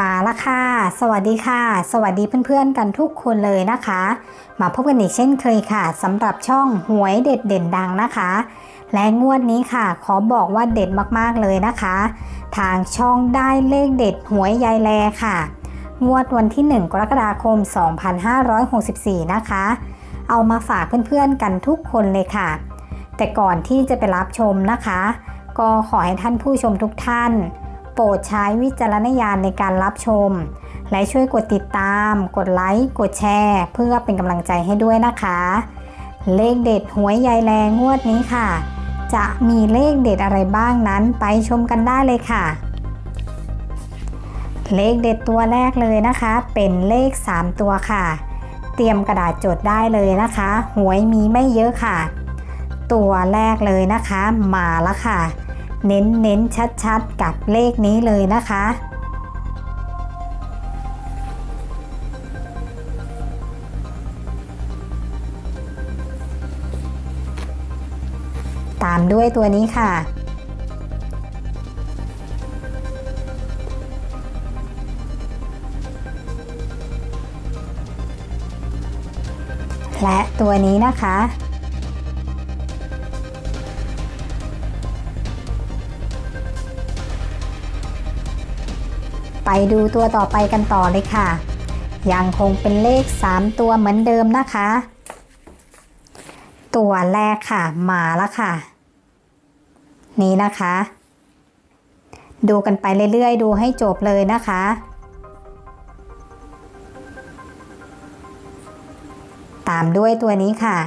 มาละค่ะ สวัสดีค่ะ สวัสดีเพื่อนๆกันทุกคนเลยนะคะ มาพบกันอีกเช่นเคยค่ะสำหรับช่องหวยเด็ดเด่นดังนะคะ และงวดนี้ค่ะ ขอบอกว่าเด็ดมากๆเลยนะคะ ทางช่องได้เลขเด็ดหวยยายแลค่ะ งวดวันที่ 1 กรกฎาคม 2564 นะคะ เอามาฝากเพื่อนๆกันทุกคนเลยค่ะ แต่ก่อนที่จะไปรับชมนะคะ ก็ขอให้ท่านผู้ชมทุกท่าน โปรดใช้วิจารณญาณในการรับชม และช่วยกดติดตาม กดไลค์ กดแชร์ เพื่อเป็นกำลังใจให้ด้วยนะคะ เลขเด็ดหวยยายแรงงวดนี้ค่ะ จะมีเลขเด็ดอะไรบ้างนั้นไปชมกันได้เลยค่ะ เลขเด็ดตัวแรกเลยนะคะ เป็นเลข 3 ตัวค่ะ เตรียมกระดาษจดได้เลยนะคะ หวยมีไม่เยอะค่ะ ตัวแรกเลยนะคะ มาแล้วค่ะ เน้นเน้นชัดชัดๆ กับเลขนี้เลยนะคะ ตามด้วยตัวนี้ค่ะ และตัวนี้นะคะ ไปดูตัวต่อไปกันต่อเลยค่ะ ยังคงเป็นเลข 3 ตัวเหมือนเดิมนะคะ ตัวแรกค่ะมาแล้วค่ะ นี่นะคะ ดูกันไปเรื่อยๆ ดูให้จบเลยนะคะตามด้วยตัวนี้ค่ะ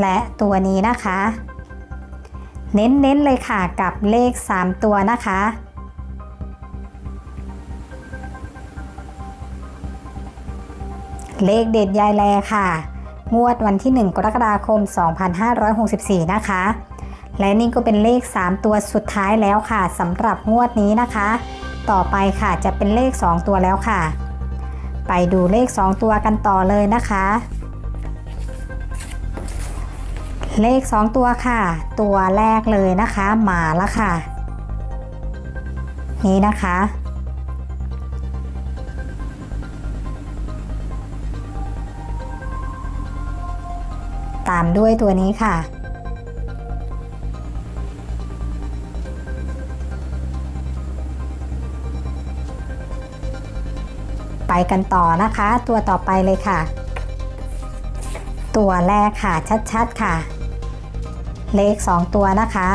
และตัวนี้นะคะ เน้นๆเลยค่ะกับเลข 3 ตัวนะคะ เลขเด็ดยายแลค่ะ งวดวันที่ 1 กรกฎาคม 2564 นะคะ และนี่ก็เป็นเลข 3 ตัวสุดท้ายแล้วค่ะสำหรับงวดนี้นะคะ ต่อไปค่ะจะเป็นเลข 2 ตัวแล้วค่ะ ไปดูเลข 2 ตัวกันต่อเลยนะคะ เลข 2 ตัวค่ะ ตัวแรกเลยนะคะมาแล้วค่ะ นี่นะคะ ตามด้วยตัวนี้ค่ะ ไปกันต่อนะคะ ตัวต่อไปเลยค่ะ ตัวแรกค่ะชัดๆค่ะ เลข 2 ตัวนะคะ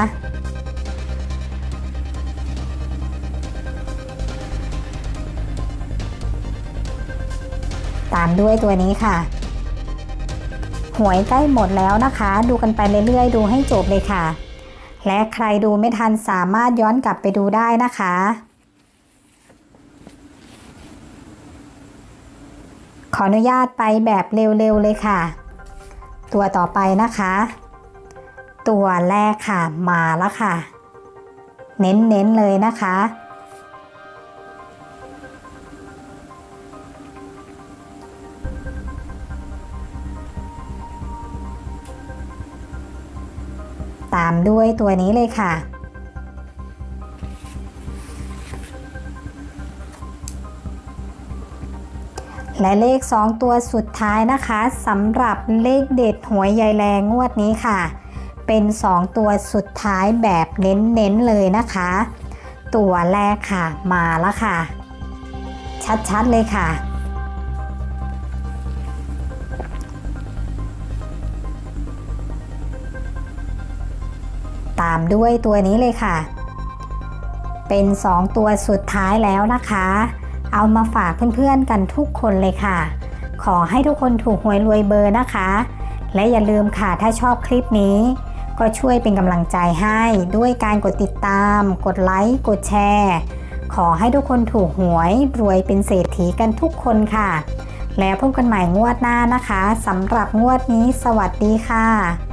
ตามด้วยตัวนี้ค่ะ หวยใกล้หมดแล้วนะคะ ดูกันไปเรื่อยๆ ดูให้จบเลยค่ะ และใครดูไม่ทันสามารถย้อนกลับไปดูได้นะคะขออนุญาตไปแบบเร็วๆเลยค่ะ ตัวต่อไปนะคะ ตัวแรกค่ะมาแล้วค่ะ เน้นๆเลยนะคะ ตามด้วยตัวนี้เลยค่ะ และเลข 2 ตัวสุดท้ายนะคะสำหรับเลขเด็ดหวยยายแรงงวดนี้ค่ะ เป็น 2 ตัวสุดท้ายแบบเน้นๆเลยนะคะ ตัวแรกค่ะมาแล้วค่ะ ชัดๆเลยค่ะ ตามด้วยตัวนี้เลยค่ะ เป็น 2 ตัวสุดท้ายแล้วนะคะ เอามาฝากเพื่อนๆกันทุกคนเลยค่ะ ขอให้ทุกคนถูกหวยรวยเบอร์นะคะและอย่าลืมค่ะ ถ้าชอบคลิปนี้ ก็ช่วยเป็นกำลังใจให้ด้วยการกดติดตาม กดไลค์ กดแชร์ ขอให้ทุกคนถูกหวยรวยเป็นเศรษฐีกันทุกคนค่ะ แล้วพบกันใหม่งวดหน้านะคะสำหรับงวดนี้ สวัสดีค่ะ